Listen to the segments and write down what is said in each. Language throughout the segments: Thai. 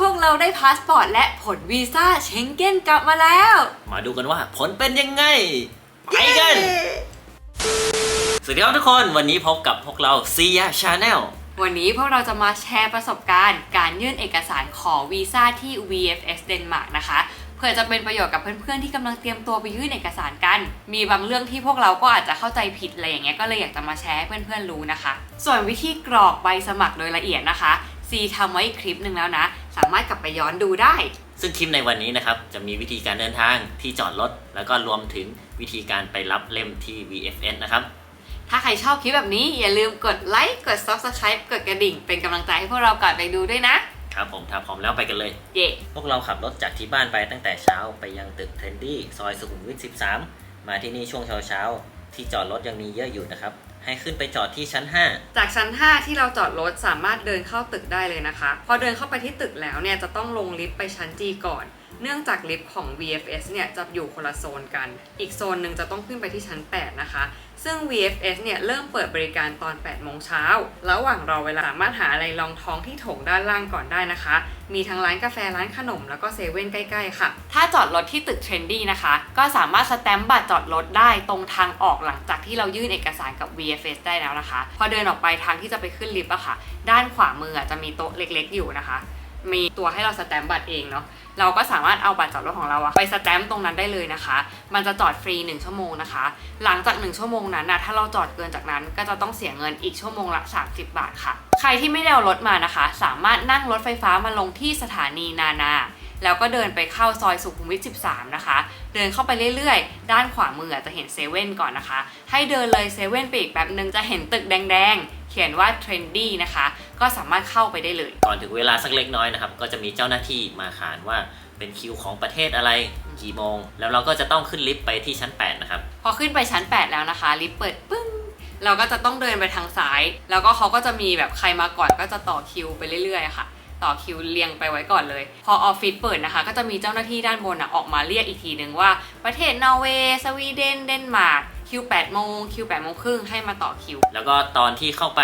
พวกเราได้พาสปอร์ตและผลวีซ่าเชงเก้นกลับมาแล้ว มาดูกันว่าผลเป็นยังไง ไปกัน สวัสดีครับทุกคนวันนี้พบกับพวกเราซียาชาแนลวันนี้พวกเราจะมาแชร์ประสบการณ์ การยื่นเอกสารขอวีซ่าที่ VFS เดนมาร์กนะคะเพื่อจะเป็นประโยชน์กับเพื่อนๆที่กำลังเตรียมตัวไปยื่นเอกสารกัน มีบางเรื่องที่พวกเราก็อาจจะเข้าใจผิดอะไรอย่างเงี้ยก็เลยอยากจะมาแชร์ให้เพื่อนๆรู้นะคะ ส่วนวิธีกรอกใบสมัครโดยละเอียดนะคะซีทำไว้อีกคลิปหนึ่งแล้วนะ สามารถกลับไปย้อนดูได้ ซึ่งคลิปในวันนี้นะครับ จะมีวิธีการเดินทางที่จอดรถ แล้วก็รวมถึงวิธีการไปรับเล่มที่ VFS นะครับ ถ้าใครชอบคลิปแบบนี้อย่าลืมกดไลค์กด Subscribe กดกระดิ่ง เป็นกำลังใจให้พวกเราก่อนไปดูด้วยนะ ครับผมถ้าพร้อมแล้วไปกันเลย เย่พวกเราขับรถจากที่บ้านไปตั้งแต่เช้าไปยังตึกเทรนดี้ซอยสุขุมวิท 13 มาที่นี่ช่วงเช้าเช้าๆที่จอดรถยังมีเยอะอยู่นะครับ ให้ขึ้นไปจอดที่ชั้น 5 จากชั้น 5 ที่เราจอดรถสามารถเดินเข้าตึกได้เลยนะคะ พอเดินเข้าไปที่ตึกแล้วเนี่ยจะต้องลงลิฟต์ไปชั้น G ก่อน เนื่องจากลิฟต์ของ VFS เนี่ยจะอยู่คนละโซนกัน อีกโซนหนึ่งจะต้องขึ้นไปที่ชั้น 8 นะคะ ซึ่ง VFS เนี่ยเริ่มเปิดบริการตอน 8 โมงเช้า ระหว่างรอเวลาสามารถหาอะไรรองท้องที่โถงด้านล่างก่อนได้นะคะ มีทั้งร้านกาแฟร้านขนมแล้วก็เซเว่นใกล้ๆ ค่ะ ถ้าจอดรถที่ตึกเทรนดี้นะคะ ก็สามารถสแตมป์บัตรจอดรถได้ตรงทางออกหลังจากที่เรายื่นเอกสารกับ VFS ได้แล้วนะคะ พอเดินออกไปทางที่จะไปขึ้นลิฟต์อะค่ะ ด้านขวามือจะมีโต๊ะเล็ก ๆ อยู่นะคะ มีตัวให้เราสแตมป์บัตรเองเนาะ เราก็สามารถเอาบัตรจอดรถของเราอะไปสแตมป์ตรงนั้นได้เลยนะคะ มันจะจอดฟรี 1 ชั่วโมงนะคะ หลังจาก 1 ชั่วโมงนั้นนะถ้าเราจอดเกินจากนั้นก็จะต้องเสียเงินอีกชั่วโมงละ 30 บาทค่ะ ใครที่ไม่ได้เอารถมานะคะ สามารถนั่งรถไฟฟ้ามาลงที่สถานีนานา แล้วก็เดินไปเข้าซอยสุขุมวิท 13 นะคะ เดินเข้าไปเรื่อยๆ ด้านขวามือจะเห็นเซเว่นก่อนนะคะ ให้เดินเลยเซเว่นไปอีกแป๊บนึงจะเห็นตึกแดงๆ เขียนว่า Trendy นะคะ ก็สามารถเข้าไปได้เลย ก่อนถึงเวลาสักเล็กน้อยนะครับ ก็จะมีเจ้าหน้าที่มาขานว่าเป็นคิวของประเทศอะไรกี่โมง แล้วเราก็จะต้องขึ้นลิฟต์ไปที่ชั้น 8 นะครับ พอขึ้นไปชั้น 8 แล้วนะคะ ลิฟต์เปิดปึ้งเราก็จะต้องเดินไปทางซ้าย แล้วก็เขาก็จะมีแบบใครมาก่อนก็จะต่อคิวไปเรื่อยๆค่ะ ต่อคิวเรียงไปไว้ก่อนเลย พอออฟฟิศเปิดนะคะ ก็จะมีเจ้าหน้าที่ด้านบนอะออกมาเรียกอีกทีหนึ่งว่า ประเทศนอร์เวย์สวีเดนเดนมาร์ก คิว8โมงคิว8โมงครึ่งให้มาต่อคิว แล้วก็ตอนที่เข้าไป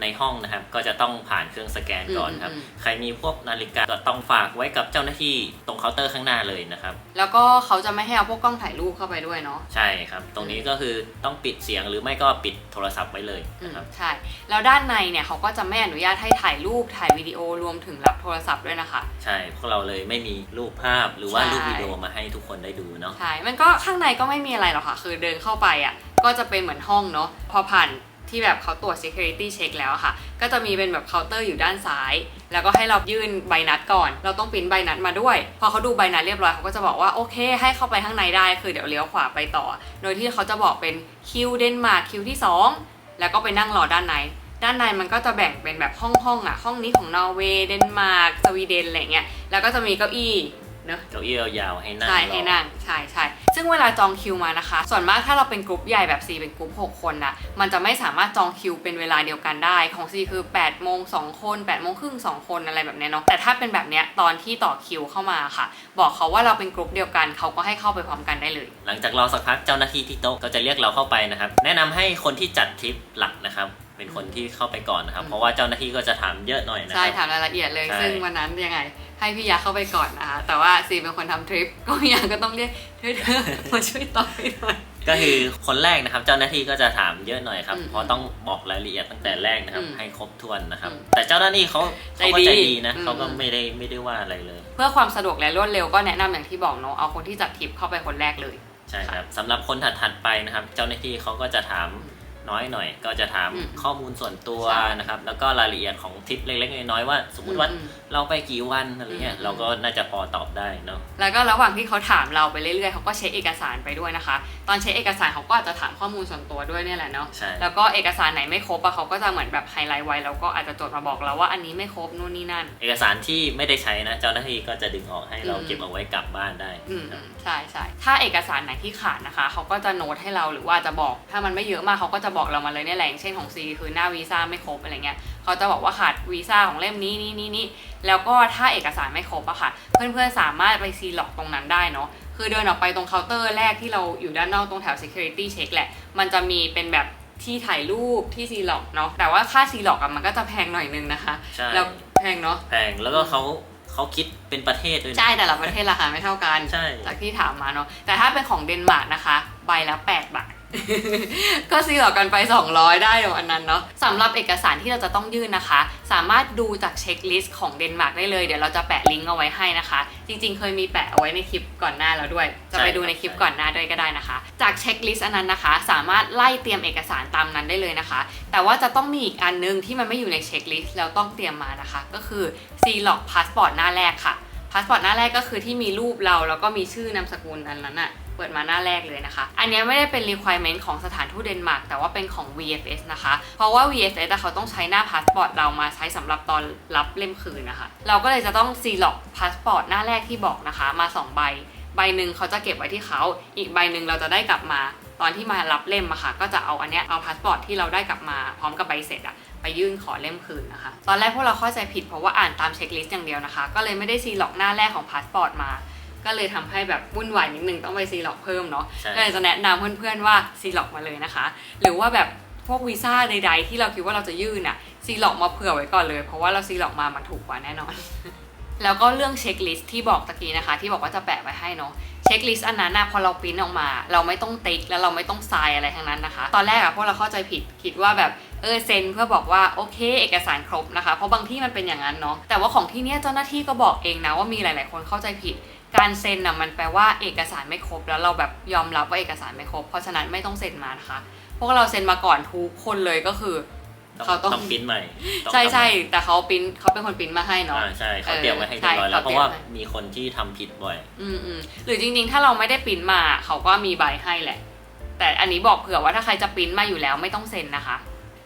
ในห้องนะครับ ก็จะต้องผ่านเครื่องสแกนก่อนครับอืมอืมใครมีพวกนาฬิกาก็ต้องฝากไว้กับเจ้าหน้าที่ตรงเคาน์เตอร์ข้างหน้าเลยนะครับ แล้วก็เขาจะไม่ให้เอาพวกกล้องถ่ายรูปเข้าไปด้วยเนาะใช่ครับ ตรงนี้ก็คือต้องปิดเสียงหรือไม่ก็ปิดโทรศัพท์ไว้เลยอืมนะครับใช่แล้วด้านในเนี่ยเขาก็จะไม่อนุญาตให้ถ่ายรูปถ่ายวิดีโอรวมถึงรับโทรศัพท์ด้วยนะคะ ใช่พวกเราเลยไม่มีรูปภาพหรือว่าใช่รูปวิดีโอมาให้ทุกคนได้ดูเนาะใช่มันก็ข้างในก็ไม่มีอะไรหรอกค่ะ คือเดินเข้าไปอะก็จะเป็นเหมือนห้องเนาะพอผ่านที่แบบเขาตรวจ security check แล้วอะค่ะ ก็จะมีเป็นแบบเคาน์เตอร์อยู่ด้านซ้าย แล้วก็ให้เรายื่นใบนัดก่อน เราต้องปริ้นใบนัดมาด้วย พอเขาดูใบนัดเรียบร้อยเขาก็จะบอกว่าโอเค ให้เข้าไปข้างในได้ คือเดี๋ยวเลี้ยวขวาไปต่อ โดยที่เขาจะบอกเป็นคิวเดนมาร์กคิวที่ 2 แล้วก็ไปนั่งรอด้านใน ด้านในมันก็จะแบ่งเป็นแบบห้องห้องๆอะ ห้องนี้ของนอร์เวย์เดนมาร์กสวีเดนอะไรเงี้ย แล้วก็จะมีเก้าอี้เนอะเก้าอี้ยาวๆให้นั่งใช่รอให้นั่งใช่ใช่ ซึ่งเวลาจองคิวมานะคะ ส่วนมากถ้าเราเป็นกลุ่มใหญ่แบบ C เป็นกลุ่ม6คนนะมันจะไม่สามารถจองคิวเป็นเวลาเดียวกันได้ของ C คือ8โมง2คน8โมงครึ่ง2คนอะไรแบบเนี้ยเนาะแต่ถ้าเป็นแบบเนี้ยตอนที่ต่อคิวเข้ามาค่ะ บอกเขาว่าเราเป็นกลุ่มเดียวกันเขาก็ให้เข้าไปพร้อมกันได้เลย หลังจากรอสักพักเจ้าหน้าที่ที่โต๊ะก็จะเรียกเราเข้าไปนะครับ แนะนำให้คนที่จัดทริปหลักนะครับเป็นคนที่เข้าไปก่อนนะครับอืมเพราะว่าเจ้าหน้าที่ก็จะถามเยอะหน่อยนะใช่ครับถามรายละเอียดเลยใช่ซึ่งวันนั้นยังไง ให้พี่ยาเข้าไปก่อนนะคะแต่ว่าซีเป็นคนทำทริป ก็พี่ยาก็ต้องเรียกเธอเธอมาช่วยตอบให้หน่อยก็คือคนแรกนะครับ เจ้าหน้าที่ก็จะถามเยอะหน่อยครับอืมเพราะต้องบอกรายละเอียดตั้งแต่แรกนะครับอืมให้ครบถ้วนนะครับอืมแต่เจ้าหน้าที่เขาเขาก็ใจใจดีดีนะอืมเขาก็ไม่ได้ไม่ได้ว่าอะไรเลย เพื่อความสะดวกและรวดเร็วก็แนะนำอย่างที่บอกเนาะเอาคนที่จัดทริปเข้าไปคนแรกเลย ใช่ครับสำหรับคนถัดๆไปนะครับ เจ้าหน้าที่เขาก็จะถาม น้อยหน่อย ก็จะถามอืมข้อมูลส่วนตัวใช่นะครับ แล้วก็รายละเอียดของทริปเล็กๆน้อยๆว่า สมมุติว่าอืมเราไปกี่วันอะไรเงี้ยอืมเราก็น่าจะพอตอบได้เนาะแล้วก็ระหว่างที่เขาถามเราไปเรื่อยๆเขาก็เช็คเอกสารไปด้วยนะคะ ตอนเช็คเอกสารเขาก็อาจจะถามข้อมูลส่วนตัวด้วยเนี่ยแหละเนาะใช่แล้วก็เอกสารไหนไม่ครบอะเขาก็จะเหมือนแบบไฮไลท์ไว้แล้วก็อาจจะจดมาบอกเราว่าอันนี้ไม่ครบนู่นนี่นั่น เอกสารที่ไม่ได้ใช้นะเจ้าหน้าที่ก็จะดึงออกให้เราอืมเก็บเอาไว้กลับบ้านได้อืมครับใช่ใช่ถ้าเอกสารไหนที่ขาดนะคะ เขาก็จะโน้ตให้เราหรือว่าจะบอก ถ้ามันไม่เยอะมากเขาก็จะบอกเรามาเลยเนี่ยแหละอย่างเช่นของซีคือหน้าวีซ่าไม่ครบอะไรเงี้ยเขาจะบอกว่าขาดวีซ่าของเล่มนี้นี่นี่นี่แล้วก็ถ้าเอกสารไม่ครบอะค่ะ เพื่อนๆสามารถไปซีล็อกตรงนั้นได้เนาะคือเดินออกไปตรงเคาน์เตอร์แรกที่เราอยู่ด้านนอกตรงแถว security check แหละ มันจะมีเป็นแบบที่ถ่ายรูปที่ซีล็อกเนาะแต่ว่าค่าซีล็อกอะมันก็จะแพงหน่อยนึงนะคะใช่แล้วแพงเนาะแพงแล้วก็เขาเขาคิดเป็นประเทศด้วยนะใช่แต่ละประเทศราคาไม่เท่ากันใช่จากที่ถามมาเนาะแต่ถ้าเป็นของเดนมาร์กนะคะ ใบละ 8 บาท ก็ซีหลอกกันไป 200 ได้ประมาณนั้นเนาะสำหรับเอกสารที่เราจะต้องยื่นนะคะ สามารถดูจากเช็คลิสต์ของเดนมาร์กได้เลย เดี๋ยวเราจะแปะลิงก์เอาไว้ให้นะคะ จริงๆ เคยมีแปะเอาไว้ในคลิปก่อนหน้าแล้วด้วย จะไปดูในคลิปก่อนหน้าด้วยก็ได้นะคะ จากเช็คลิสต์อันนั้นนะคะ สามารถไล่เตรียมเอกสารตามนั้นได้เลยนะคะ แต่ว่าจะต้องมีอีกอันนึงที่มันไม่อยู่ในเช็คลิสต์แล้วต้องเตรียมมานะคะ ก็คือ C log passport หน้าแรกค่ะพาสปอร์ตหน้าแรกก็คือที่มีรูปเราแล้วก็มีชื่อนามสกุลอันนั้นอะ เปิดมาหน้าแรกเลยนะคะ อันนี้ไม่ได้เป็น requirement ของสถานทูตเดนมาร์กแต่ว่าเป็นของ VFS นะคะ เพราะว่า VFS อะเขาต้องใช้หน้าพาสปอร์ตเรามาใช้สำหรับตอนรับเล่มคืนนะคะ เราก็เลยจะต้องซีล็อกพาสปอร์ตหน้าแรกที่บอกนะคะ มา 2 ใบ ใบหนึ่งเขาจะเก็บไว้ที่เขา อีกใบหนึ่งเราจะได้กลับมา ตอนที่มารับเล่มอะค่ะ ก็จะเอาอันเนี้ยเอาพาสปอร์ตที่เราได้กลับมาพร้อมกับใบเสร็จอะไปยื่นขอเล่มคืนนะคะ ตอนแรกพวกเราเข้าใจผิดเพราะว่าอ่านตามเช็คลิสต์อย่างเดียวนะคะ ก็เลยไม่ได้ซีล็อกหน้าแรกของพาสปอร์ตมา ก็เลยทำให้แบบวุ่นวายนิดนึงต้องไปซีล็อกเพิ่มเนาะใช่ก็เลยจะแนะนำเพื่อนๆว่าซีล็อกมาเลยนะคะ หรือว่าแบบพวกวีซ่าใดๆ ที่เราคิดว่าเราจะยื่นอะซีล็อกมาเผื่อไว้ก่อนเลย เพราะว่าเราซีล็อกมามันถูกกว่าแน่นอน แล้วก็เรื่องเช็คลิสต์ที่บอกตะกี้นะคะ ที่บอกว่าจะแปะไว้ให้เนาะเช็คลิสต์อันนั้นนะพอเราปริ้นออกมา เราไม่ต้องติ๊กแล้วเราไม่ต้องทรายอะไรทั้งนั้นนะคะ ตอนแรกอะพวกเราเข้าใจผิดคิดว่าแบบเออเซ็นเพื่อบอกว่าโอเค เอกสารครบนะคะ เพราะบางที่มันเป็นอย่างนั้นเนาะแต่ว่าของที่เนี้ยเจ้าหน้าที่ก็บอกเองนะว่ามีหลาย ๆ คนเข้าใจผิด การเซ็นน่ะมันแปลว่าเอกสารไม่ครบ แล้วเราแบบยอมรับว่าเอกสารไม่ครบ เพราะฉะนั้นไม่ต้องเซ็นมานะคะพวกเราเซ็นมาก่อนทุกคนเลยก็คือ เขาต้องต้องปริ้นใหม่ต้องใช่ใช่ทำแต่เขาปริ้นเขาเป็นคนปริ้นมาให้ใหม่เนาะอ่าใช่เขาเออเตรียมไว้ให้เรียบร้อยใช่แล้วเขาเพราะว่าเตรียมไว้มีคนที่ทำผิดบ่อย อืมอืมหรือจริง ๆ ถ้าเราไม่ได้ปริ้นมาเขาก็มีใบให้แหละ แต่อันนี้บอกเผื่อว่าถ้าใครจะปริ้นมาอยู่แล้วไม่ต้องเซ็นนะคะ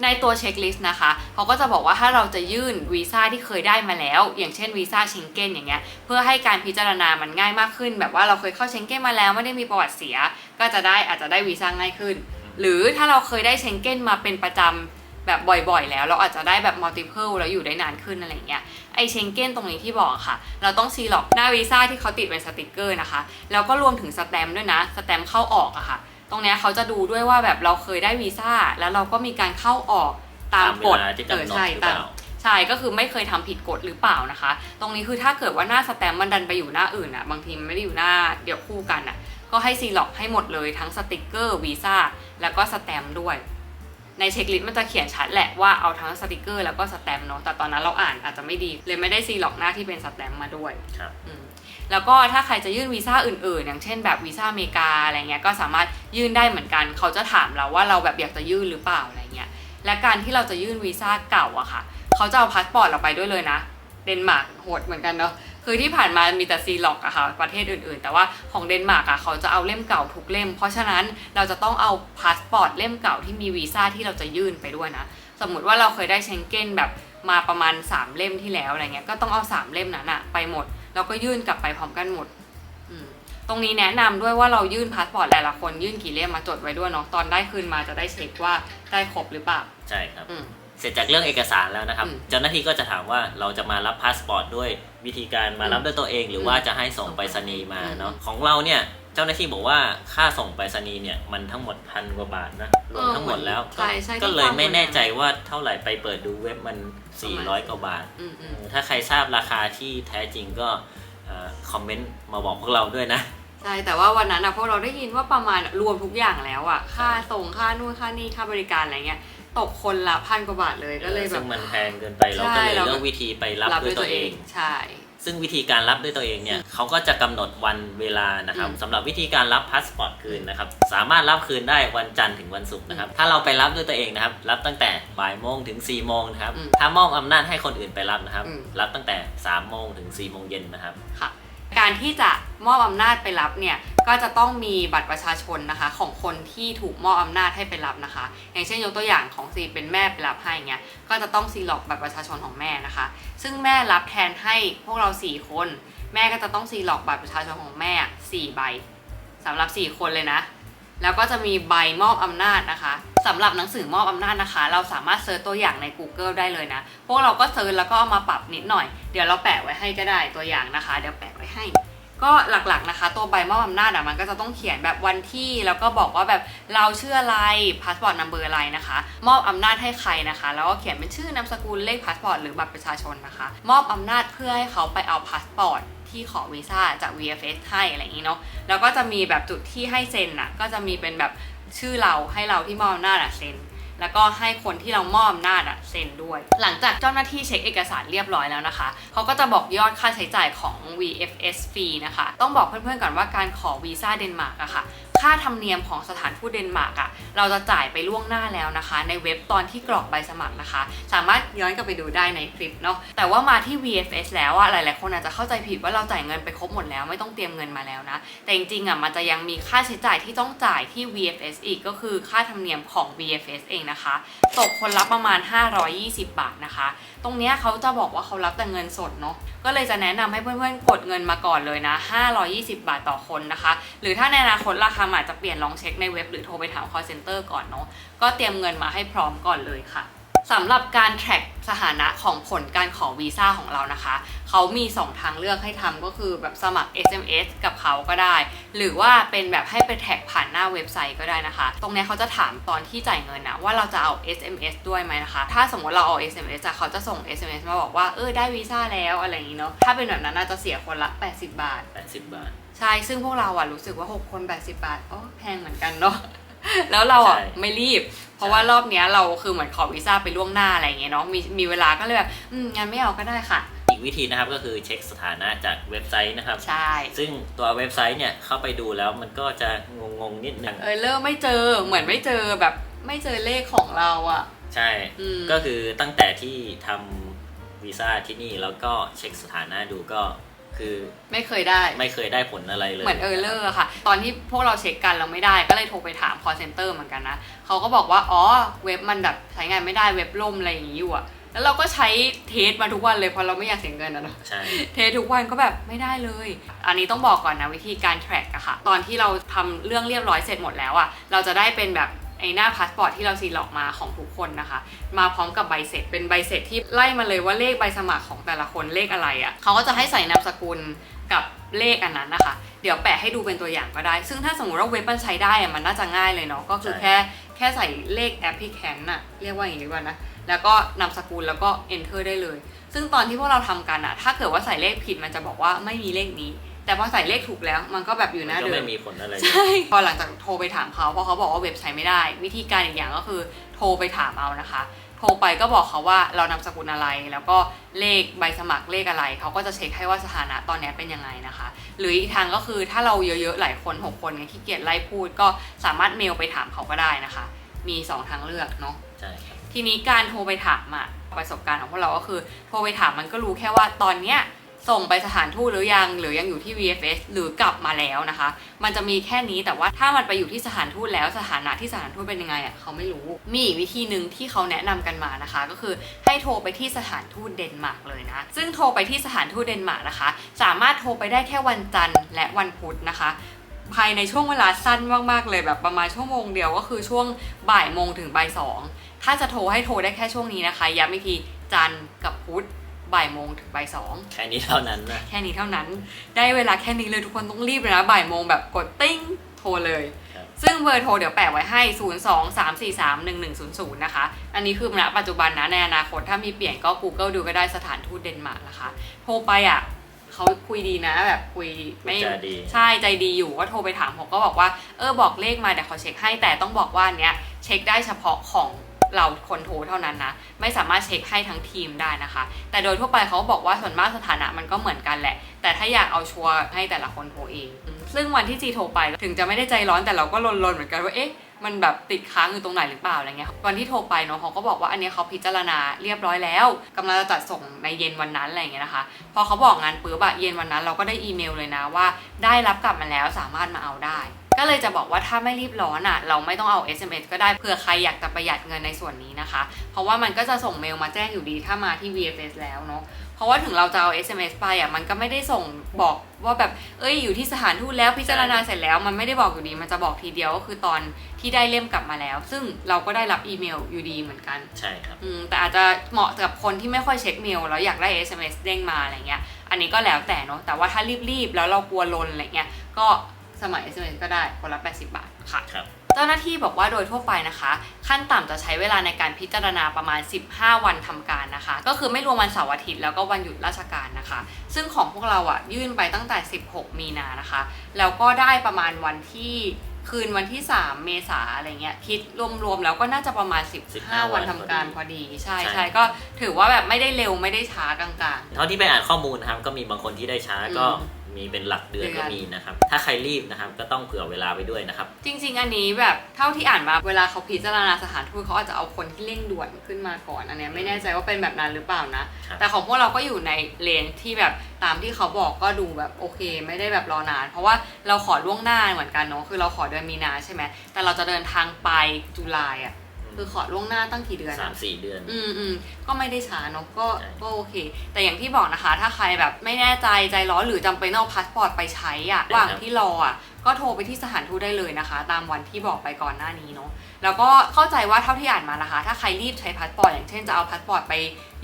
ในตัวเช็คลิสต์นะคะเขาก็จะบอกว่าถ้าเราจะยื่นวีซ่าที่เคยได้มาแล้ว อย่างเช่นวีซ่าเชงเก้นอย่างเงี้ยเพื่อให้การพิจารณามันง่ายมากขึ้น แบบว่าเราเคยเข้าเชงเก้นมาแล้วไม่ได้มีประวัติเสีย ก็จะได้อาจจะได้วีซ่าง่ายขึ้น หรือถ้าเราเคยได้เชงเก้นมาเป็นประจำแบบบ่อยๆ แล้วเราอาจจะได้แบบ multiple แล้วอยู่ได้นานขึ้นอะไรเงี้ยไอเชงเก้นตรงนี้ที่บอกค่ะ เราต้องซีล็อกหน้าวีซ่าที่เขาติดเป็นสติกเกอร์นะคะ แล้วก็รวมถึงสแตมป์ด้วยนะ สแตมป์เข้าออกอะค่ะ ตรงเนี้ยเขาจะดูด้วยว่าแบบเราเคยได้วีซ่าแล้วเราก็มีการเข้าออกตามตามเวกฎลาที่กำหนดเออใช่หรือเปตามล่าใช่ก็คือไม่เคยทำผิดกฎหรือเปล่านะคะ ตรงนี้คือถ้าเกิดว่าหน้าสแตมป์มันดันไปอยู่หน้าอื่นอะบางทีมันไม่ได้อยู่หน้าเดียวคู่กันอะก็ให้ซีล็อกให้หมดเลยทั้งสติกเกอร์วีซ่าแล้วก็สแตมป์ด้วย ในเช็คลิสต์มันจะเขียนชัดแหละว่าเอาทั้งสติกเกอร์แล้วก็สแตมป์เนาะแต่ตอนนั้นเราอ่านอาจจะไม่ดีเลยไม่ได้ซีล็อกหน้าที่เป็นสแตมป์มาด้วยครับ อืม แล้วก็ถ้าใครจะยื่นวีซ่าอื่นๆ อย่างเช่นแบบวีซ่าอเมริกาอะไรเงี้ยก็สามารถยื่นได้เหมือนกัน เขาจะถามเราว่าเราแบบอยากจะยื่นหรือเปล่าอะไรเงี้ยและการที่เราจะยื่นวีซ่าเก่าอะค่ะ เขาจะเอาพาสปอร์ตเราไปด้วยเลยนะเดนมาร์กโหดเหมือนกันเนาะคือที่ผ่านมามีแต่ซีล็อกอะค่ะประเทศอื่นๆ แต่ว่าของเดนมาร์กอะเขาจะเอาเล่มเก่าทุกเล่ม เพราะฉะนั้นเราจะต้องเอาพาสปอร์ตเล่มเก่าที่มีวีซ่าที่เราจะยื่นไปด้วยนะสมมุติว่าเราเคยได้เชงเก้นแบบมาประมาณ 3 เล่มที่แล้วอะไรเงี้ยก็ต้องเอา 3 เล่มนั้นอะไปหมด แล้วก็ยื่นกลับไปพร้อมกันหมดอืมตรงนี้แนะนำด้วยว่าเรายื่นพาสปอร์ตแต่ละคนยื่นกี่เล่มมาจดไว้ด้วยเนาะตอนได้คืนมาจะได้เช็คว่าได้ครบหรือเปล่าใช่ครับอืมเสร็จจากเรื่องเอกสารแล้วนะครับอืมเจ้าหน้าที่ก็จะถามว่าเราจะมารับพาสปอร์ตด้วยวิธีการมารับด้วยตัวเอง หรือว่าจะให้ส่งไปรษณีย์มาเนาะอืมของเราเนี่ยเจ้าหน้าที่บอกว่าค่าส่งไปรษณีย์เนี่ยมันทั้งหมดพันกว่าบาทนะรวมทั้งหมดแล้วใช่ใช่ก็เลยที่ฟังไม่แน่ใจว่าเท่าไหร่ไปเปิดดูเว็บมัน 400 กว่าบาทอืมอืมถ้าใครทราบราคาที่แท้จริงก็เอ่อคอมเมนต์มาบอกพวกเราด้วยนะ ใช่ แต่ว่าวันนั้นอะพวกเราได้ยินว่าประมาณรวมทุกอย่างแล้วอะค่าส่งค่านู่นค่านี่ค่าบริการอะไรเงี้ยตกคนละพันกว่าบาทเลยก็เลยแบซึ่บงมันแพงเกินไปเราก็เลยใช่เราก็เลือกวิธีไปรับด้วยตัวเองใช่ ซึ่งวิธีการรับด้วยตัวเองเนี่ยเขาก็จะกำหนดวันเวลานะครับอืมสำหรับวิธีการรับพาสปอร์ตคืนนะครับสามารถรับคืนได้วันจันทร์ถึงวันศุกร์นะครับถ้าเราไปรับด้วยตัวเองนะครับรับตั้งแต่บ่ายโมงถึง4ี่โมงนะครับอืมถ้ามอบอำนาจให้คนอื่นไปรับนะครับอืมรับตั้งแต่3ามโมงถึง4ี่โมงเย็นนะครับค่ะ การที่จะมอบอำนาจไปรับเนี่ยก็จะต้องมีบัตรประชาชนนะคะ ของคนที่ถูกมอบอำนาจให้ไปรับนะคะ อย่างเช่นยกตัวอย่างของซีเป็นแม่ไปรับให้เงี้ยก็จะต้องซีล็อกบัตรประชาชนของแม่นะคะ ซึ่งแม่รับแทนให้พวกเราสี่คนแม่ก็จะต้องซีล็อกบัตรประชาชนของแม่สี่ใบสำหรับสี่คนเลยนะ แล้วก็จะมีใบมอบอำนาจนะคะ สำหรับหนังสือมอบอำนาจนะคะ เราสามารถเซิร์ชตัวอย่างใน Google ได้เลยนะ พวกเราก็เซิร์ชแล้วก็เอามาปรับนิดหน่อย เดี๋ยวเราแปะไว้ให้ก็ได้ตัวอย่างนะคะ เดี๋ยวแปะไว้ให้ ก็หลักๆนะคะ ตัวใบมอบอำนาจอะมันก็จะต้องเขียนแบบวันที่แล้วก็บอกว่าแบบเราชื่ออะไรพาสปอร์ตนัมเบอร์อะไรนะคะ มอบอำนาจให้ใครนะคะ แล้วก็เขียนเป็นชื่อนามสกุลเลขพาสปอร์ตหรือบัตรประชาชนนะคะ มอบอำนาจเพื่อให้เขาไปเอาพาสปอร์ตที่ขอวีซ่าจาก VFS ให้อะไรอย่างนี้เนาะ แล้วก็จะมีแบบจุดที่ให้เซ็นอะก็จะมีเป็นแบบ ชื่อเราให้เราที่มอบอำนาจอะเซ็นแล้วก็ให้คนที่เรามอบอำนาจอะเซ็นด้วย หลังจากเจ้าหน้าที่เช็คเอกสารเรียบร้อยแล้วนะคะ เขาก็จะบอกยอดค่าใช้จ่ายของ VFS ฟรีนะคะ ต้องบอกเพื่อนๆก่อนว่าการขอวีซ่าเดนมาร์กอะค่ะ ค่าธรรมเนียมของสถานทูตเดนมาร์กอะเราจะจ่ายไปล่วงหน้าแล้วนะคะ ในเว็บตอนที่กรอกใบสมัครนะคะ สามารถย้อนกลับไปดูได้ในคลิปเนาะแต่ว่ามาที่ VFS แล้วอะหลายๆคนอาจจะเข้าใจผิดว่าเราจ่ายเงินไปครบหมดแล้วไม่ต้องเตรียมเงินมาแล้วนะแต่จริงๆอะมันจะยังมีค่าใช้จ่ายที่ต้องจ่ายที่ VFS อีกก็คือค่าธรรมเนียมของ VFS เองนะคะตกคนละประมาณ 520 บาทนะคะตรงเนี้ยเขาจะบอกว่าเขารับแต่เงินสดเนาะก็เลยจะแนะนำให้เพื่อนๆกดเงินมาก่อนเลยนะ 520 บาทต่อคนนะคะ หรือถ้าในอนาคตราคาอาจจะเปลี่ยนลองเช็คในเว็บหรือโทรไปถาม call center ก่อนเนาะก็เตรียมเงินมาให้พร้อมก่อนเลยค่ะ สำหรับการแทร็กสถานะของผลการขอวีซ่าของเรานะคะ เขามี 2 ทางเลือกให้ทำก็คือแบบสมัคร SMS กับเขาก็ได้ หรือว่าเป็นแบบให้ไปแท็กผ่านหน้าเว็บไซต์ก็ได้นะคะ ตรงเนี้ยเขาจะถามตอนที่จ่ายเงินนะว่าเราจะเอา SMS ด้วยไหมนะคะ ถ้าสมมติเราเอา SMS อะเขาจะส่ง SMS มาบอกว่าเออได้วีซ่าแล้วอะไรอย่างนี้เนาะ ถ้าเป็นแบบนั้นน่าจะเสียคนละ 80 บาท 80 บาท ใช่ ซึ่งพวกเราอะรู้สึกว่า 6 คน 80 บาทอ๋อแพงเหมือนกันเนาะ แล้วเราอะใช่ไม่รีบ เพราะว่ารอบเนี้ยเราคือเหมือนขอวีซ่าไปล่วงหน้าอะไรอย่างเงี้ยเนาะมีมีเวลาก็เลยแบบอืมงั้นไม่เอาก็ได้ค่ะ อีกวิธีนะครับก็คือเช็คสถานะจากเว็บไซต์นะครับ ใช่ ซึ่งตัวเว็บไซต์เนี่ยเข้าไปดูแล้วมันก็จะงงๆนิดนึงเออเริ่มไม่เจอเหมือนไม่เจอแบบไม่เจอเลขของเราอะใช่ อืม ก็คือตั้งแต่ที่ทำวีซ่าที่นี่แล้วก็เช็คสถานะดูก็ คือไม่เคยได้ ไม่เคยได้ผลอะไรเลย เหมือนเออร์เลอร์ค่ะ ตอนที่พวกเราเช็คกันเราไม่ได้ ก็เลยโทรไปถาม call center เหมือนกันนะเขาก็บอกว่า อ๋อ เว็บมันแบบใช้งานไม่ได้เว็บล่มอะไรอย่างนี้อยู่อะแล้วเราก็ใช้เทสมาทุกวันเลยเพราะเราไม่อยากเสียเงินนะเนาะใช่เททุกวันก็แบบไม่ได้เลย อันนี้ต้องบอกก่อนนะวิธีการ track อะค่ะ ตอนที่เราทำเรื่องเรียบร้อยเสร็จหมดแล้วอะเราจะได้เป็นแบบ ไอ้หน้าพาสปอร์ตที่เราซีลอกมาของทุกคนนะคะ มาพร้อมกับใบเสร็จเป็นใบเสร็จที่ไล่มาเลยว่าเลขใบสมัครของแต่ละคนเลขอะไรอะเขาก็จะให้ใส่นามสกุลกับเลขอันนั้นนะคะ เดี๋ยวแปะให้ดูเป็นตัวอย่างก็ได้ ซึ่งถ้าสมมติว่าเว็บมันใช้ได้อะมันน่าจะง่ายเลยเนาะก็คือแค่แค่ใส่เลขแอปพลิแคนน่ะเรียกว่าอย่างนี้ว่านะแล้วก็นามสกุลแล้วก็ enter ได้เลย ซึ่งตอนที่พวกเราทำกันอะถ้าเกิดว่าใส่เลขผิดมันจะบอกว่าไม่มีเลขนี้ แต่พอใส่เลขถูกแล้วมันก็แบบอยู่หมันน้าก็เดิไม่มมีผลอะไรเลยใช่พอหลังจากโทรไปถามเขาเพราะเขาบอกว่าเว็บใช้ไม่ได้ วิธีการอีกอย่างก็คือโทรไปถามเอานะคะ โทรไปก็บอกเขาว่าเรานามสกุลอะไร แล้วก็เลขใบสมัครเลขอะไร เขาก็จะเช็คให้ว่าสถานะตอนนี้เป็นยังไงนะคะ หรืออีกทางก็คือถ้าเราเยอะๆหลายคนหกคนเนี่ยขี้เกียจไล่พูด ก็สามารถเมลไปถามเขาก็ได้นะคะ มีสองทางเลือกเนาะ ใช่ครับ ทีนี้การโทรไปถามอะประสบการณ์ของพวกเราก็คือ โทรไปถามมันก็รู้แค่ว่าตอนเนี้ย ส่งไปสถานทูตหรือยังหรือยังอยู่ที่ VFS หรือกลับมาแล้วนะคะ มันจะมีแค่นี้แต่ว่าถ้ามันไปอยู่ที่สถานทูตแล้วสถานะที่สถานทูตเป็นยังไงอะเขาไม่รู้ มีอีกวิธีหนึ่งที่เขาแนะนำกันมานะคะ ก็คือให้โทรไปที่สถานทูตเดนมาร์กเลยนะซึ่งโทรไปที่สถานทูตเดนมาร์กนะคะ สามารถโทรไปได้แค่วันจันทร์และวันพุธนะคะภายในช่วงเวลาสั้นมากๆเลยแบบประมาณชั่วโมงเดียวก็คือช่วงบ่ายโมงถึงบ่ายสองถ้าจะโทรให้โทรได้แค่ช่วงนี้นะคะย้ำอีกทีจันทร์กับพุธ บ่ายโมงถึงบ่ายสองแค่นี้เท่านั้นนะแค่นี้เท่านั้น ได้เวลาแค่นี้เลยทุกคนต้องรีบเลยนะบ่ายโมงแบบกดติ้งโทรเลยครับซึ่งเบอร์โทรเดี๋ยวแปะไว้ให้ 0 2 3 4 3 1 1 0 0 นะคะ อันนี้คือณปัจจุบันนะในอนาคตถ้ามีเปลี่ยนก็ Google ดูก็ได้สถานทูตเดนมาร์กนะคะ โทรไปอะเขาคุยดีนะแบบคุยไม่พูดจาดีใช่ใจดีอยู่ก็โทรไปถามผมก็บอกว่าเออบอกเลขมาเดี๋ยวเขาเช็คให้แต่ต้องบอกว่าอันเนี้ยเช็คได้เฉพาะของ เราคนโทรเท่านั้นนะ ไม่สามารถเช็คให้ทั้งทีมได้นะคะ แต่โดยทั่วไปเขาบอกว่าส่วนมากสถานะมันก็เหมือนกันแหละ แต่ถ้าอยากเอาชัวร์ให้แต่ละคนโทรเอง ซึ่งวันที่จีโทรไปถึงจะไม่ได้ใจร้อนแต่เราก็ลนๆเหมือนกันว่าเอ๊ะมันแบบติดค้างอยู่ตรงไหนหรือเปล่าอะไรเงี้ยวันที่โทรไปเนาะเขาก็บอกว่าอันนี้เขาพิจารณาเรียบร้อยแล้วกำลังจะจัดส่งในเย็นวันนั้นอะไรเงี้ยนะคะ พอเขาบอกงานปุ๊บอะเย็นวันนั้นเราก็ได้อีเมลเลยนะว่า ได้รับกลับมาแล้วสามารถมาเอาได้ ก็เลยจะบอกว่าถ้าไม่รีบร้อนอะ เราไม่ต้องเอา SMS ก็ได้เผื่อใครอยากจะประหยัดเงินในส่วนนี้นะคะ เพราะว่ามันก็จะส่งเมลมาแจ้งอยู่ดีถ้ามาที่ VFS แล้วเนาะเพราะว่าถึงเราจะเอา SMS ไปอะมันก็ไม่ได้ส่งบอกว่าแบบเอ้ยอยู่ที่สถานทูตแล้วพิจารณาเสร็จแล้ว มันไม่ได้บอกอยู่ดีมันจะบอกทีเดียวก็คือตอนที่ได้เล่มกลับมาแล้ว ซึ่งเราก็ได้รับอีเมลอยู่ดีเหมือนกันใช่ครับอืมแต่อาจจะเหมาะกับคนที่ไม่ค่อยเช็คเมลแล้วอยากได้ SMS เด้งมาอะไรเงี้ย อันนี้ก็แล้วแต่เนาะแต่ว่าถ้ารีบๆแล้วเรากลัวลนอะไรเงี้ยก็ สมัคร SMS ก็ได้คนละ80 บาทค่ะครับ เจ้าหน้าที่บอกว่าโดยทั่วไปนะคะ ขั้นต่ำจะใช้เวลาในการพิจารณาประมาณ 15 วันทำการนะคะ ก็คือไม่รวมวันเสาร์อาทิตย์แล้วก็วันหยุดราชการนะคะ ซึ่งของพวกเราอะยื่นไปตั้งแต่ 16 มีนานะคะ แล้วก็ได้ประมาณวันที่คืนวันที่ 3 เมษาอะไรเงี้ยคิดรวมๆแล้วก็น่าจะประมาณ 15 15วันทำการพอดีใช่ใช่ใช่ก็ถือว่าแบบไม่ได้เร็วไม่ได้ช้ากลางเท่าที่ไปอ่านข้อมูลนะครับก็มีบางคนที่ได้ช้าก็อื มมีเป็นหลักเดือนเดือน ก็มีนะครับ ถ้าใครรีบนะครับก็ต้องเผื่อเวลาไปด้วยนะครับๆจริง ๆ อันนี้แบบเท่าที่อ่านมาเวลาเขาพิจารณาสถานทูตเขาอาจจะเอาคนที่เร่งด่วนขึ้นมาก่อนอันเนี้ยไม่แน่ใจว่าเป็นแบบนั้นหรือเปล่านะ ครับ แต่ของพวกเราก็อยู่ในเลนที่แบบตามที่เขาบอกก็ดูแบบโอเค ไม่ได้แบบรอนาน เพราะว่าเราขอล่วงหน้าเหมือนกันเนาะคือเราขอเดือนมีนาใช่ไหมแต่เราจะเดินทางไปจุลายอะ คือขอล่วงหน้าตั้งกี่เดือนสาอะมสี่เดือน อืมอืมก็ไม่ได้ช้าเนาะก็ใช่ก็โอเค แต่อย่างที่บอกนะคะ ถ้าใครแบบไม่แน่ใจใจร้อนหรือจำเป็นต้องเอาพาสปอร์ตไปใช้อะระหว่างที่รออะก็โทรไปที่สถานทูตได้เลยนะคะ ตามวันที่บอกไปก่อนหน้านี้เนาะแล้วก็เข้าใจว่าเท่าที่อ่านมานะคะ ถ้าใครรีบใช้พาสปอร์ตอย่างเช่นจะเอาพาสปอร์ตไป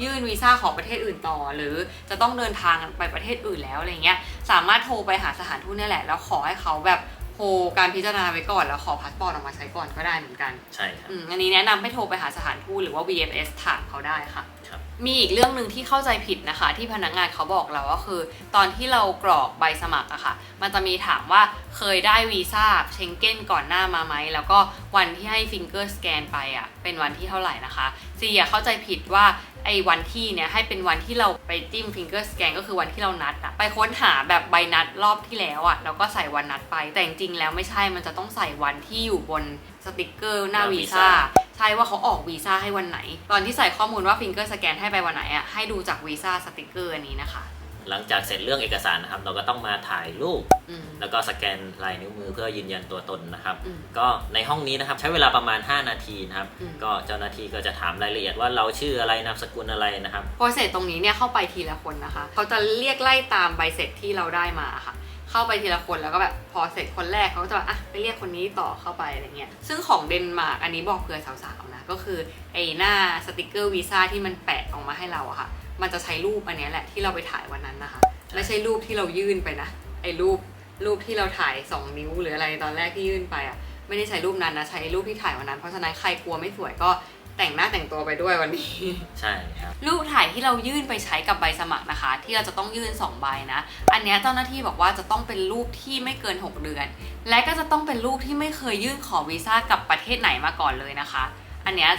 ยื่นวีซ่าของประเทศอื่นต่อ หรือจะต้องเดินทางไปประเทศอื่นแล้วอะไรเงี้ยสามารถโทรไปหาสถานทูตนี่แหละ แล้วขอให้เขาแบบ โฮการพิจารณาไว้ก่อนแล้วขอพาสปอร์ตออกมาใช้ก่อนก็ได้เหมือนกันใช่ครับอืมอันนี้แนะนำให้โทรไปหาสถานทูตหรือว่า VFS ถามเขาได้ค่ะ ครับ มีอีกเรื่องหนึ่งที่เข้าใจผิดนะคะ ที่พนักงานเขาบอกเราก็คือ ตอนที่เรากรอกใบสมัครอะค่ะ มันจะมีถามว่าเคยได้วีซ่าเชงเก้นก่อนหน้ามาไหม แล้วก็วันที่ให้ฟิงเกอร์สแกนไปอะเป็นวันที่เท่าไหร่นะคะซีอะเข้าใจผิดว่า ไอ้วันที่เนี่ยให้เป็นวันที่เราไปจิ้มฟิงเกอร์สแกนก็คือวันที่เรานัดอะไปค้นหาแบบใบนัดรอบที่แล้วอะแล้วก็ใส่วันนัดไป แต่จริงๆแล้วไม่ใช่มันจะต้องใส่วันที่อยู่บนสติกเกอร์หน้าหน้าวีวีซ่าซ่าใช่ว่าเขาออกวีซ่าให้วันไหน ตอนที่ใส่ข้อมูลว่าฟิงเกอร์สแกนให้ไปวันไหนอะให้ดูจากวีซ่าสติกเกอร์อันนี้นะคะ หลังจากเสร็จเรื่องเอกสารนะครับ เราก็ต้องมาถ่ายรูปอืมแล้วก็สแกนลายนิ้วมือเพื่อยืนยันตัวตนนะครับอืมก็ในห้องนี้นะครับใช้เวลาประมาณ 5 นาทีนะครับอืมก็เจ้าหน้าที่ก็จะถามรายละเอียดว่าเราชื่ออะไรนามสกุลอะไรนะครับโปรเซสตรงนี้เนี่ยเข้าไปทีละคนนะคะ เขาจะเรียกไล่ตามใบเสร็จที่เราได้มาค่ะเข้าไปทีละคนแล้วก็แบบพอเสร็จคนแรกเขาก็จะอะไปเรียกคนนี้ต่อเข้าไปอะไรเงี้ย ซึ่งของเดนมาร์กอันนี้บอกเผื่อสาวๆนะก็คือไอ้หน้าสติกเกอร์วีซ่าที่มันแปะออกมาให้เราอะค่ะ มันจะใช้รูปอันเนี้ยแหละที่เราไปถ่ายวันนั้นนะคะ ไม่ใช่รูปที่เรายื่นไปนะไอ้รูปรูปที่เราถ่าย2นิ้วหรืออะไรตอนแรกที่ยื่นไปอะไม่ได้ใช้รูปนั้นนะใช้รูปที่ถ่ายวันนั้น เพราะฉะนั้นใครกลัวไม่สวยก็แต่งหน้าแต่งตัวไปด้วยวันนี้ ใช่ครับ รูปถ่ายที่เรายื่นไปใช้กับใบสมัครนะคะ ที่เราจะต้องยื่น2ใบนะ อันเนี้ยเจ้าหน้าที่บอกว่าจะต้องเป็นรูปที่ไม่เกิน 6 เดือน และก็จะต้องเป็นรูปที่ไม่เคยยื่นขอวีซ่ากับประเทศไหนมาก่อนเลยนะคะ อันเนี้ย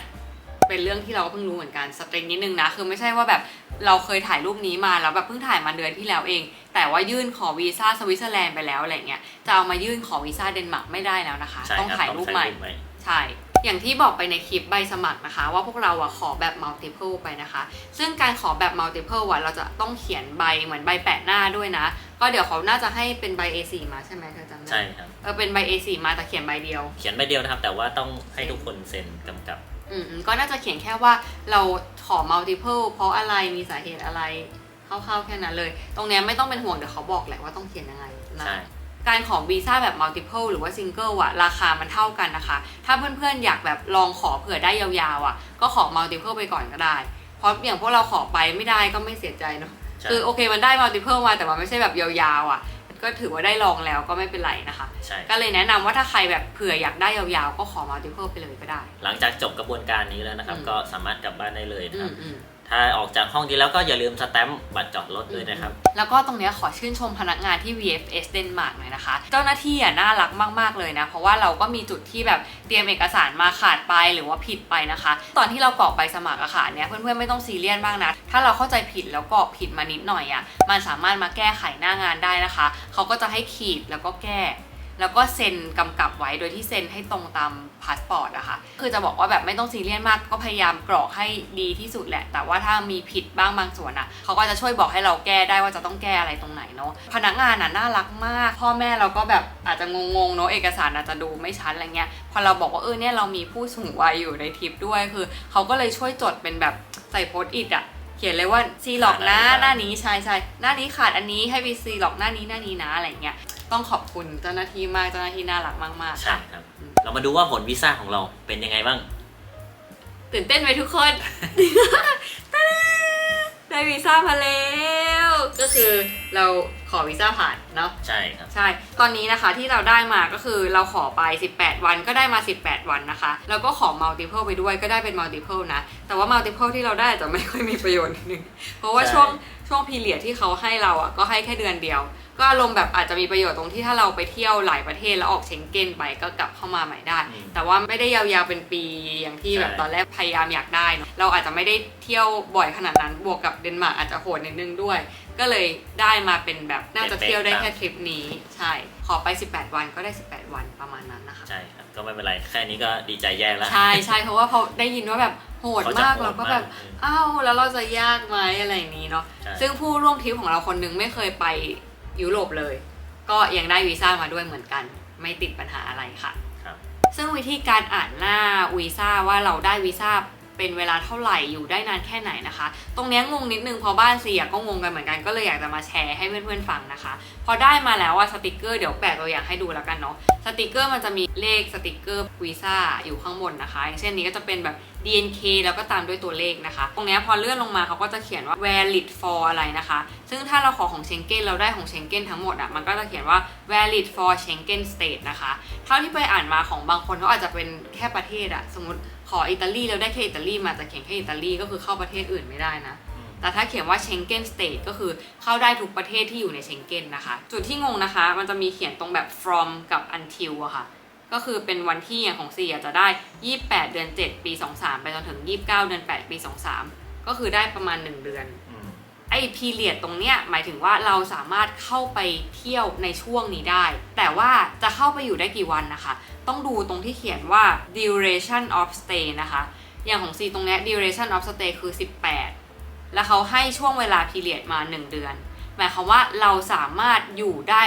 เป็นเรื่องที่เราก็เพิ่งรู้เหมือนกันสเตรนนิดนึงนะคือไม่ใช่ว่าแบบเราเคยถ่ายรูปนี้มาแล้วแบบเพิ่งถ่ายมาเดือนที่แล้วเอง แต่ว่ายื่นขอวีซ่าสวิตเซอร์แลนด์ไปแล้วอะไรเงี้ยจะเอามายื่นขอวีซ่าเดนมาร์กไม่ได้แล้วนะคะใช่ต้องครับถ่ายรูปใหม่ใหม่ใช่อย่างที่บอกไปในคลิปใบสมัครนะคะ ว่าพวกเราอะขอแบบ multiple ไปนะคะ ซึ่งการขอแบบ multiple อะเราจะต้องเขียนใบเหมือนใบแปะหน้าด้วยนะ ก็เดี๋ยวเขาน่าจะให้เป็นใบ A4 มาใช่ไหมเธอจำได้ใช่ครับเออเป็นใบ A4 มาแต่เขียนใบเดียว เขียนใบเดียวนะครับ แต่ว่าต้องให้ทุกคนเซ็นกำกับ อืมๆก็น่าจะเขียนแค่ว่าเราขอ multiple เพราะอะไรมีสาเหตุอะไรคร่าวๆแค่นั้นเลย ตรงเนี้ยไม่ต้องเป็นห่วงเดี๋ยวเขาบอกแหละว่าต้องเขียนยังไงนะใช่ การขอวีซ่าแบบ multiple หรือว่า single อะราคามันเท่ากันนะคะ ถ้าเพื่อนๆอยากแบบลองขอเผื่อได้ยาวๆอะก็ขอ multiple ไปก่อนก็ได้ เพราะอย่างพวกเราขอไปไม่ได้ก็ไม่เสียใจเนาะ ใช่ คือโอเคมันได้ multiple มาแต่ว่าไม่ใช่แบบยาวๆอะ ก็ถือว่าได้ลองแล้วก็ไม่เป็นไรนะคะ ใช่ ก็เลยแนะนำว่าถ้าใครแบบเผื่ออยากได้ยาวๆ ก็ขอ multiple ไปเลยก็ได้ หลังจากจบกระบวนการนี้แล้วนะครับ อืม ก็สามารถกลับบ้านได้เลยนะอืครับ มอืม ถ้าออกจากห้องนี้แล้วก็อย่าลืมสแตมป์บัตรจอดรถด้วยนะครับ แล้วก็ตรงเนี้ยขอชื่นชมพนักงานที่ VFS เดนมาร์กหน่อยนะคะ เจ้าหน้าที่อะน่ารักมาก ๆ เลยนะ เพราะว่าเราก็มีจุดที่แบบเตรียมเอกสารมาขาดไปหรือว่าผิดไปนะคะ ตอนที่เรากรอกใบสมัครอะค่ะเนี้ยเพื่อน ๆ ไม่ต้องซีเรียสมากนะ ถ้าเราเข้าใจผิดแล้วกรอกผิดมานิดหน่อยอะมันสามารถมาแก้ไขหน้างานได้นะคะ เขาก็จะให้ขีดแล้วก็แก้ แล้วก็เซ็นกำกับไว้โดยที่เซ็นให้ตรงตามพาสปอร์ตอะค่ะคือจะบอกว่าแบบไม่ต้องซีเรียสมากก็พยายามกรอกให้ดีที่สุดแหละ แต่ว่าถ้ามีผิดบ้างบางส่วนอะเขาก็จะช่วยบอกให้เราแก้ได้ว่าจะต้องแก้อะไรตรงไหนเนาะพนักงานน่ะน่ารักมาก พ่อแม่เราก็แบบอาจจะงงๆเนาะเอกสารอาจจะดูไม่ชัดอะไรเงี้ยพอเราบอกว่าเออเนี่ยเรามีผู้สูงวัยอยู่ในทริปด้วยคือเขาก็เลยช่วยจดเป็นแบบใส่โพสต์อิทอะเขียนเลยว่าซีหลอกนะขาดอะไรบ้าหน้านี้ใช่ใช่หน้านี้ขาดอันนี้ให้ไปซีหลอกหน้านี้หน้านี้นะอะไรเงี้ย ต้องขอบคุณเจ้าหน้าที่มากเจ้าหน้าที่น่ารักมากๆใช่ค่ะครับ เรามาดูว่าผลวีซ่าของเราเป็นยังไงบ้าง ตื่นเต้นไหมทุกคนตาดาได้วีซ่ามาแล้ว ก็คือเราขอวีซ่าผ่านเนาะใช่ครับ ใช่ ตอนนี้นะคะที่เราได้มาก็คือเราขอไป 18 วันก็ได้มา 18 วันนะคะ แล้วก็ขอ multiple ไปด้วยก็ได้เป็น multiple นะ แต่ว่า multiple ที่เราได้อาจจะไม่ค่อยมีประโยชน์นิดนึง เพราะว่าใช่ช่วงช่วงพีเรียดที่เขาให้เราอะก็ให้แค่เดือนเดียว ก็อารมณ์แบบอาจจะมีประโยชน์ตรงที่ถ้าเราไปเที่ยวหลายประเทศแล้วออกเชงเก้นไปก็กลับเข้ามาใหม่ได้อืมแต่ว่าไม่ได้ยาวๆเป็นปีอย่างที่ใช่แบบตอนแรกพยายามอยากได้เนอะเราอาจจะไม่ได้เที่ยวบ่อยขนาดนั้นบวกกับเดนมาร์กอาจจะโหดนิดนึงด้วย ก็เลยได้มาเป็นแบบน่าจะเที่ยวได้แค่ทริปนี้ ใช่ ขอไป 18 วันก็ได้ 18 วันประมาณนั้นนะคะ ใช่ครับ ก็ไม่เป็นไร แค่นี้ก็ดีใจแย่แล้ว ใช่ใช่เพราะว่าพอได้ยินว่าแบบโหดเขาจะมากโหดเราก็แบบมากอ้าว แล้วเราจะยากไหมอะไรอย่างนี้เนาะใช่ซึ่งผู้ร่วมทริปของเราคนนึงไม่เคยไปยุโรปเลย ก็ยังได้วีซ่ามาด้วยเหมือนกัน ไม่ติดปัญหาอะไรค่ะครับซึ่งวิธีการอ่านหน้าวีซ่าว่าเราได้วีซ่า เป็นเวลาเท่าไหร่อยู่ได้นานแค่ไหนนะคะ ตรงนี้งงนิดนึงเพอบ้านเสียก็งงกันเหมือนกันก็เลยอยากจะมาแชร์ให้เพื่อนๆฟังนะคะ พอได้มาแล้วว่าสติกเกอร์เดี๋ยวแปะตัวอย่างให้ดูแล้วกันเนาะสติกเกอร์มันจะมีเลขสติกเกอร์วีซ่าอยู่ข้างบนนะคะอย่างเช่นนี้ก็จะเป็นแบบ DNK แล้วก็ตามด้วยตัวเลขนะคะ ตรงนี้พอเลื่อนลงมาเขาก็จะเขียนว่า valid for อะไรนะคะ ซึ่งถ้าเราขอของเชงเก้นเราได้ของเชงเก้นทั้งหมดอะมันก็จะเขียนว่า valid for Schengen state นะคะ เท่าที่ไปอ่านมาของบางคนเขาอาจจะเป็นแค่ประเทศอะสมมติ ขออิตาลีแล้วได้แค่อิตาลีมาจะเขียนแค่อิตาลีก็คือเข้าประเทศอื่นไม่ได้นะอืมแต่ถ้าเขียนว่า Schengen state ก็คือเข้าได้ทุกประเทศที่อยู่ใน Schengen นะคะ จุดที่งงนะคะ มันจะมีเขียนตรงแบบ from กับ until อะค่ะ ก็คือเป็นวันที่อย่างของซีอะจะได้ 28 เดือน 7 ปี 23 ไปจนถึง 29 เดือน 8 ปี 23 ก็คือได้ประมาณ 1 เดือนอืม ไอ้พีเรียดตรงเนี้ยหมายถึงว่าเราสามารถเข้าไปเที่ยวในช่วงนี้ได้ แต่ว่าจะเข้าไปอยู่ได้กี่วันนะคะ ต้องดูตรงที่เขียนว่า duration of stay นะคะ อย่างของซีตรงเนี้ย duration of stay คือ 18 แล้วเขาให้ช่วงเวลาพีเรียดมา 1 เดือน หมายความว่าเราสามารถอยู่ได้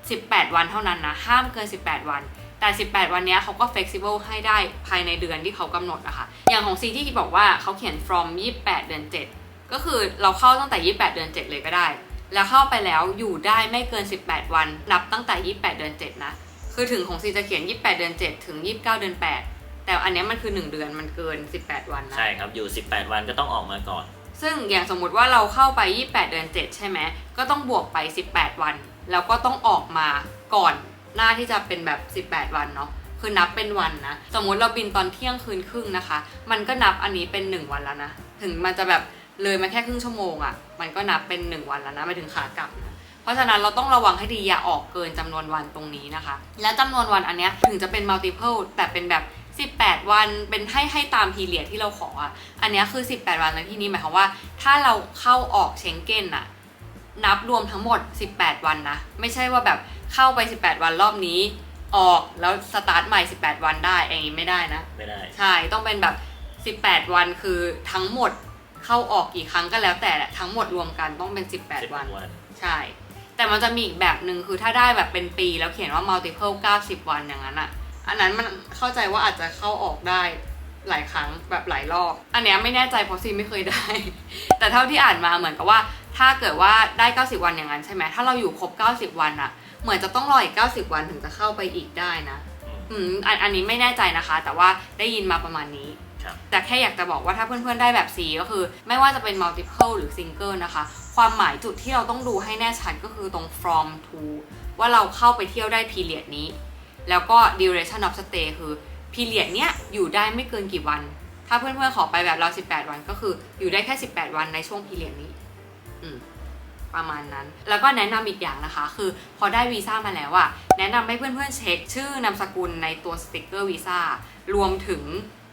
18 วันเท่านั้นนะ ห้ามเกิน 18 วันแต่ 18 วันนี้เขาก็ flexible ให้ได้ภายในเดือนที่เขากำหนดนะคะ อย่างของซีที่บอกว่าเขาเขียน from 28 เดือน 7 ก็คือเราเข้าตั้งแต่ 28 เดือน 7 เลยก็ได้ แล้วเข้าไปแล้วอยู่ได้ไม่เกิน 18 วัน นับตั้งแต่ 28 เดือน 7 นะ คือถึงของซีจะเขียน 28 เดือน 7 ถึง 29 เดือน 8 แต่อันเนี้ยมันคือ 1 เดือนมันเกิน 18 วันนะ ใช่ครับ อยู่ 18 วันก็ต้องออกมาก่อน ซึ่งอย่างสมมุติว่าเราเข้าไป 28 เดือน 7 ใช่ไหม ก็ต้องบวกไป 18 วัน แล้วก็ต้องออกมาก่อนหน้าที่จะเป็นแบบ 18 วันเนาะคือนับเป็นวันนะ สมมุติเราบินตอนเที่ยงคืนครึ่งนะคะ มันก็นับอันนี้เป็น 1 วันแล้วนะ ถึงมันจะแบบ เลยมาแค่ครึ่งชั่วโมงอะ่ะมันก็นับเป็น 1 วันแล้วนะไปถึงขากลับนะเพราะฉะนั้นเราต้องระวังให้ดีอย่าออกเกินจำนวนวันตรงนี้นะคะ และจำนวนวันอันเนี้ยถึงจะเป็น multiple แต่เป็นแบบ 18 วันเป็นให้ให้ตามพีเรียดที่เราขออะอันเนี้ยคือ 18 วันในที่นี้หมายความว่า ถ้าเราเข้าออกเชงเก้นอะนับรวมทั้งหมด 18 วันนะ ไม่ใช่ว่าแบบเข้าไป 18 วันรอบนี้ ออกแล้วสตาร์ทใหม่ 18 วันได้อย่างนี้ไม่ได้นะ ไม่ได้ ใช่ ต้องเป็นแบบ 18 วันคือทั้งหมด เข้าออกกี่ครั้งก็แล้วแต่แหละทั้งหมดรวมกันต้องเป็น 18 วัน วัน ใช่ แต่มันจะมีอีกแบบหนึ่งคือถ้าได้แบบเป็นปีแล้วเขียนว่า multiple 90 วันอย่างนั้นอะอันนั้นมันเข้าใจว่าอาจจะเข้าออกได้หลายครั้งแบบหลายรอบ อันเนี้ยไม่แน่ใจเพราะซีไม่เคยได้ แต่เท่าที่อ่านมาเหมือนกับว่า ถ้าเกิดว่าได้ 90 วันอย่างนั้นใช่ไหมถ้าเราอยู่ครบ 90 วันอะเหมือนจะต้องรออีก 90 วันถึงจะเข้าไปอีกได้นะ อืมอืมอันอันนี้ไม่แน่ใจนะคะ แต่ว่าได้ยินมาประมาณนี้ครับ แต่แค่อยากจะบอกว่าถ้าเพื่อนๆได้แบบ C ก็คือ ไม่ว่าจะเป็น multiple หรือ single นะคะ ความหมายจุดที่เราต้องดูให้แน่ชัดก็คือตรง from to ว่าเราเข้าไปเที่ยวได้ period นี้ แล้วก็ duration of stay คือ period เนี้ยอยู่ได้ไม่เกินกี่วัน ถ้าเพื่อนๆขอไปแบบเรา 18 วันก็คืออยู่ได้แค่ 18 วันในช่วง period นี้ อืมประมาณนั้น แล้วก็แนะนำอีกอย่างนะคะ คือพอได้วีซ่ามาแล้วอะแนะนำให้เพื่อนๆเช็คชื่อนามสกุลในตัวสติกเกอร์วีซ่ารวมถึง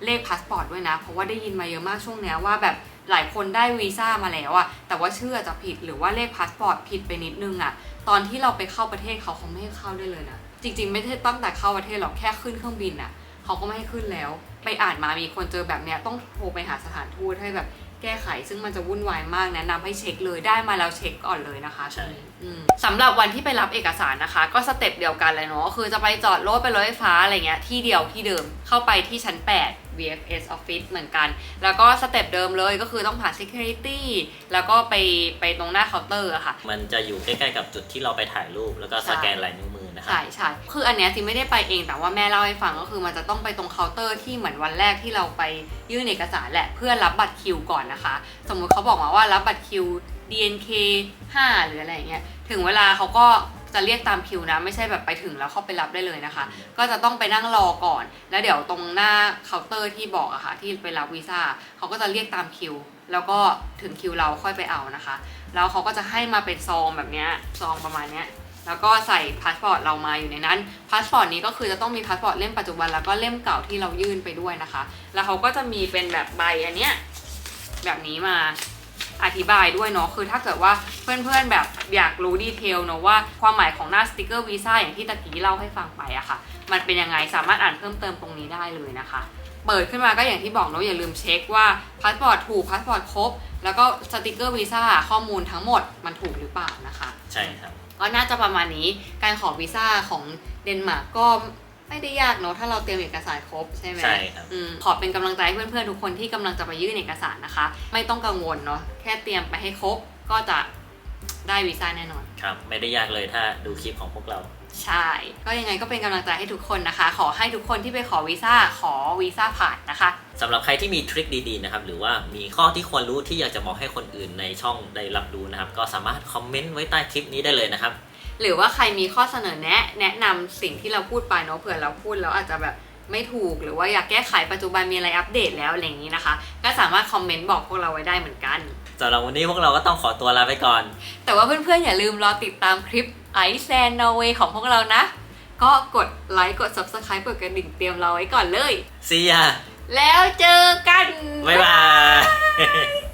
เลขพาสปอร์ตด้วยนะ เพราะว่าได้ยินมาเยอะมากช่วงเนี้ยว่าแบบหลายคนได้วีซ่ามาแล้วอะแต่ว่าชื่ออาจจะผิดหรือว่าเลขพาสปอร์ตผิดไปนิดนึงอะตอนที่เราไปเข้าประเทศเขาเขาไม่ให้เข้าได้เลยนะ จริง ๆ ไม่ใช่ตั้งแต่เข้าประเทศหรอกแค่ขึ้นเครื่องบินอะเขาก็ไม่ให้ขึ้นแล้ว ไปอ่านมามีคนเจอแบบเนี้ยต้องโทรไปหาสถานทูตให้แบบแก้ไขซึ่งมันจะวุ่นวายมากแนะนำให้เช็คเลยได้มาแล้วเช็คก่อนเลยนะคะใช่อืมสำหรับวันที่ไปรับเอกสารนะคะ ก็สเต็ปเดียวกันเลยเนาะคือจะไปจอดรถไปรถไฟฟ้าอะไรเงี้ยที่เดียวที่เดิมเข้าไปที่ชั้น 8 VFS Office เหมือนกัน แล้วก็สเต็ปเดิมเลยก็คือต้องผ่าน Security แล้วก็ไปไปตรงหน้าเคาน์เตอร์อะค่ะ มันจะอยู่ใกล้ๆกับจุดที่เราไปถ่ายรูป แล้วก็สแกนใช่ลายนิ้วมือนะครับใช่ใช่คืออันเนี้ยจิไม่ได้ไปเองแต่ว่าแม่เล่าให้ฟังก็คือมันจะต้องไปตรงเคาน์เตอร์ที่เหมือนวันแรกที่เราไปยื่นเอกสารแหละเพื่อรับบัตรคิวก่อนนะคะ สมมุติเขาบอกมาว่ารับบัตรคิว DNK 5 หรืออะไรอย่างเงี้ยถึงเวลาเขาก็ จะเรียกตามคิวนะ ไม่ใช่แบบไปถึงแล้วเข้าไปรับได้เลยนะคะ ก็จะต้องไปนั่งรอก่อน แล้วเดี๋ยวตรงหน้าเคาน์เตอร์ที่บอกอะค่ะที่ไปรับวีซ่าเขาก็จะเรียกตามคิว แล้วก็ถึงคิวเราค่อยไปเอานะคะ แล้วเขาก็จะให้มาเป็นซองแบบเนี้ยซองประมาณเนี้ยแล้วก็ใส่พาสปอร์ตเรามาอยู่ในนั้น พาสปอร์ตนี้ก็คือจะต้องมีพาสปอร์ตเล่มปัจจุบันแล้วก็เล่มเก่าที่เรายื่นไปด้วยนะคะ แล้วเขาก็จะมีเป็นแบบใบอันเนี้ยแบบนี้มา อธิบายด้วยเนาะคือถ้าเกิดว่าเพื่อนๆแบบอยากรู้ดีเทลเนาะว่าความหมายของหน้าสติกเกอร์วีซ่าอย่างที่ตะกี้เล่าให้ฟังไปอะค่ะ มันเป็นยังไงสามารถอ่านเพิ่มเติมตรงนี้ได้เลยนะคะเปิดขึ้นมาก็อย่างที่บอกเนาะอย่าลืมเช็คว่าพาสปอร์ตถูกพาสปอร์ตครบ แล้วก็สติกเกอร์วีซ่าข้อมูลทั้งหมดมันถูกหรือเปล่านะคะ ใช่ครับก็น่าจะประมาณนี้การขอวีซ่าของเดนมาร์กก็ ไม่ได้ยากเนอะถ้าเราเตรียมเอกสารครบใช่ไหมใช่ครับอืมขอเป็นกำลังใจให้เพื่อนๆทุกคนที่กำลังจะไปยื่นเอกสารนะคะ ไม่ต้องกังวลเนาะแค่เตรียมไปให้ครบก็จะได้วีซ่าแน่นอนครับ ไม่ได้ยากเลยถ้าดูคลิปของพวกเราใช่ ก็ยังไงก็เป็นกำลังใจให้ทุกคนนะคะ ขอให้ทุกคนที่ไปขอวีซ่าขอวีซ่าผ่านนะคะสำหรับใครที่มีทริคดีๆนะครับ หรือว่ามีข้อที่ควรรู้ที่อยากจะบอกให้คนอื่นในช่องได้รับรู้นะครับ ก็สามารถคอมเมนต์ไว้ใต้คลิปนี้ได้เลยนะครับ หรือว่าใครมีข้อเสนอแนะ แนะนำสิ่งที่เราพูดไปเนาะเผื่อเราพูดแล้วอาจจะแบบไม่ถูก หรือว่าอยากแก้ไขปัจจุบันมีอะไรอัปเดตแล้วอะไรอย่างนี้นะคะ ก็สามารถคอมเมนต์บอกพวกเราไว้ได้เหมือนกันสำหรับวันนี้พวกเราก็ต้องขอตัวลาไปก่อน แต่ว่าเพื่อนๆอย่าลืมรอติดตามคลิปไอซ์แลนด์นอร์เวย์ของพวกเรานะ ก็กดไลค์กด subscribe กดกระดิ่งเตรียมเราไว้ก่อนเลย See ya แล้วเจอกัน บ๊ายบาย